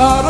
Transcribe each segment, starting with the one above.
আর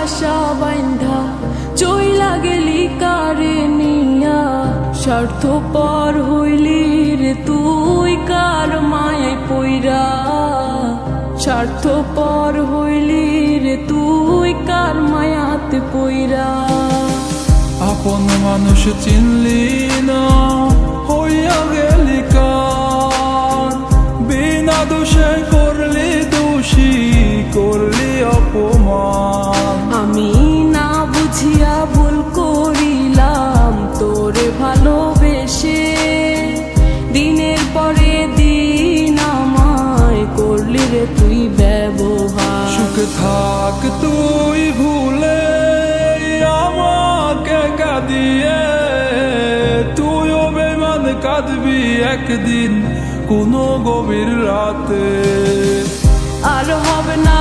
বাসা বাইন্ধা চইলা গেলি কারে নিয়া। স্বার্থ পর হইলি রে তুই কার মায় পইরা। স্বার্থ পর হইলি রে তুই কার মায়াতে পইরা। আপন মানুষ চিনলি না থাক, তুই ভুলে আমাকে কাঁদিয়ে। তুইও বেমান কাঁদবি একদিন কোনো গভীর রাতে। আর হবে না